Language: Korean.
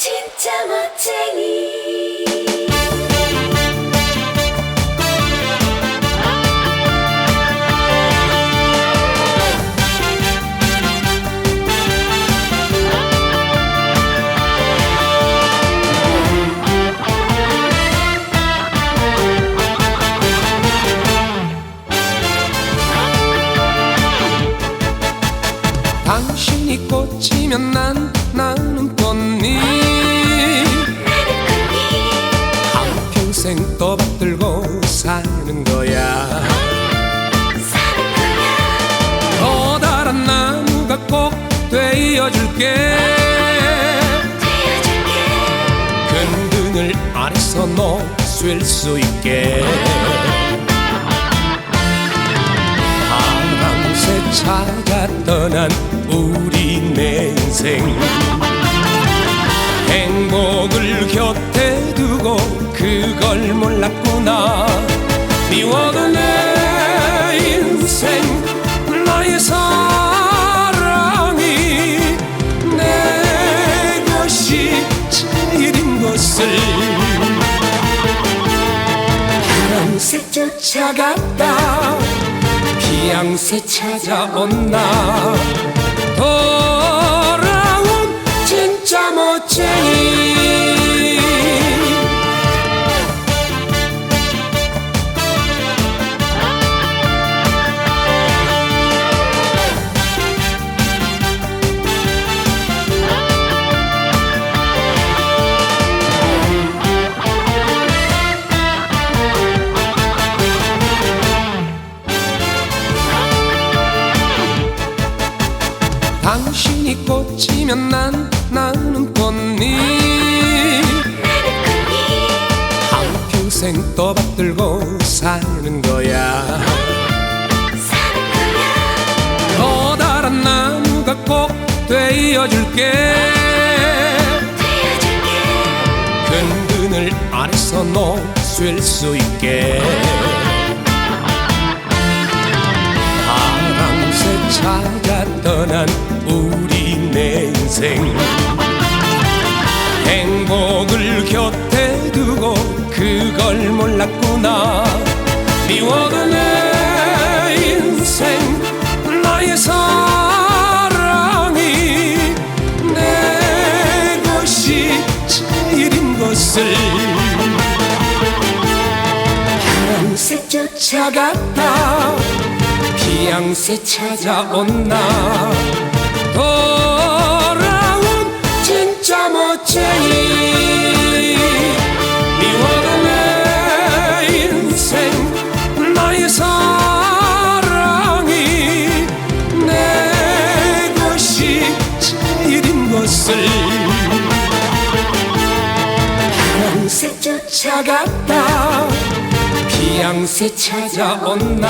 진짜 멋쟁이. 당신이 꽂히면 난 나는 꽃잎 평생 떠받들고 사는 거야. 커다란 나무가 꼭 되어줄게. 큰 그늘 아래서 놓쉴 수 있게. 바람새 차가 떠난 우리 내 인생 그걸 몰랐구나. 미워도 내 인생 나의 사랑이 내 것이 제일인 것을. 파랑새 쫓아갔다. 피양새 찾아온나 당신이 꽂히면 난 나는 꽃잎 한평생 떠받들고 사는 거야. 커다란 나무가 꼭 되어줄게. 큰 그늘 아래서 놓쉴 수 있게 인생. 행복을 곁에 두고 그걸 몰랐구나. 미워도 내 인생 나의 사랑이 내 것이 제일인 것을. 파랑새 쫓아갔다. 피양새 찾아온나 것을. 파랑새 쫓아갔다. 피양새 찾아온나